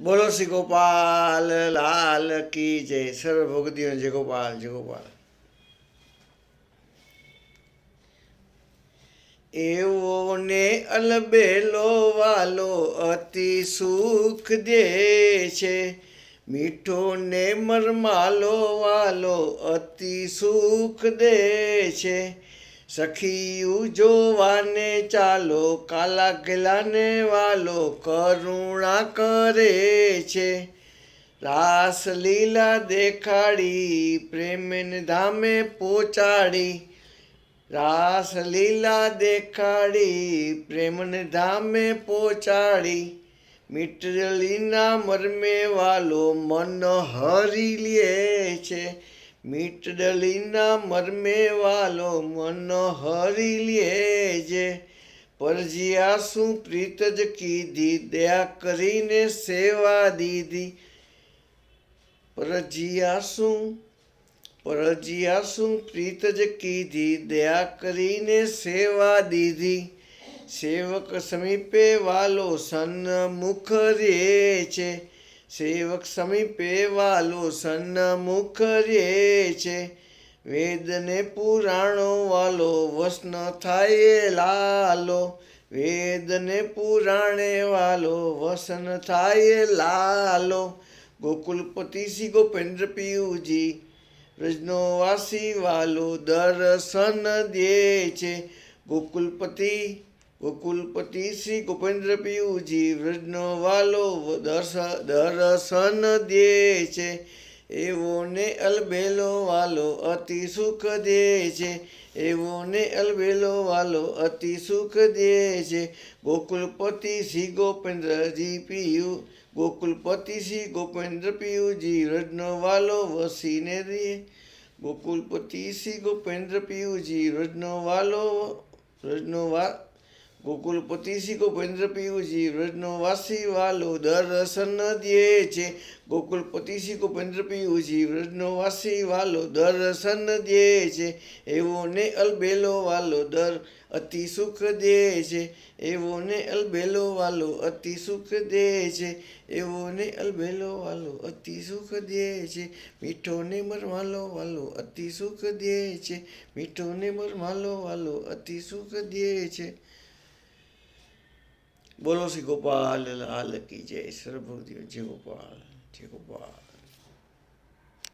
બોલો શ્રી ગોપાલ, લાલ કી જય. સર્વ ભગતીઓ જય ગોપાલ જય ગોપાલ. એવો ને અલબેલો વાલો અતિ સુખ દે છે. મીઠો ને મરમાલો વાલો અતિ સુખ દે છે. સખીયું જોવાને ચાલો કાલા ગેલાને વાલો કરુણા કરે છે. રાસ લીલા દેખાડી, પ્રેમને ધામે પહોંચાડી રાસ લીલા દેખાડી, પ્રેમને ધામે પહોંચાડી મીટલીના મરમે વાલો મન હરી લે છે. મીટડલીના મરમે વાલો મન હરી લેજે પરજીયા શું પ્રીત જ કીધી, દયા કરીને સેવા દીધી. પરજીયા શું? પરજીયા શું પ્રીત જ કીધી, દયા કરીને સેવા દીધી. સેવક સમીપે વાલો સન્મુખ રે છે. સેવક સમીપે વાલો સન્મુખ રે છે. વેદને પુરાણો વાલો વસન થાય લાલો. વેદને પુરાણે વાલો વસન થાય લાલો. ગોકુલપતિ શ્રી ગોપેન્દ્ર પિયુજી વ્રજનો વાસી વાલો દર્શન દે છે. ગોકુલપતિ ગોકુલપતિ શ્રી ગોપેન્દ્ર પિયુજી વ્રજનો વાલો દર્શન દે છે. એવો ને અલબેલો વાલો અતિ સુખ દે છે. એવો ને અલબેલો વાલો અતિ સુખ દે છે. ગોકુલપતિ શ્રી ગોપેન્દ્રજી પિયુ, ગોકુલપતિ શ્રી ગોપેન્દ્ર પિયુજી વ્રજનો વાલો વસીને રે. ગોકુલપતિ શ્રી ગોપેન્દ્ર પિયુજી વ્રજનો વાલો, વ્રજનો વા ગોકુલપતિ શ્રી ગોપેન્દ્ર પિયુજી વ્રજનો વાસી વાલો દર્શન દે છે. ગોકુલપતિ શ્રી ગોપેન્દ્ર પિયુજી વ્રજનો વાસી વાલો દર્શન દે છે. એવો ને અલબેલો વાલો દર અતિ સુખ દે છે. એવો ને અલબેલો વાલો અતિ સુખ દે છે. એવો ને અલબેલો વાલો અતિ સુખ દે છે. મીઠો ને મરમાલો વાલો અતિ સુખ દે છે. મીઠો ને મરમાલો વાલો અતિ સુખ દે છે. બોલો શ્રી ગોપાલ લાલ કી જય સર્વભૂતિઓ જય ગોપાલ જય ગોપાલ.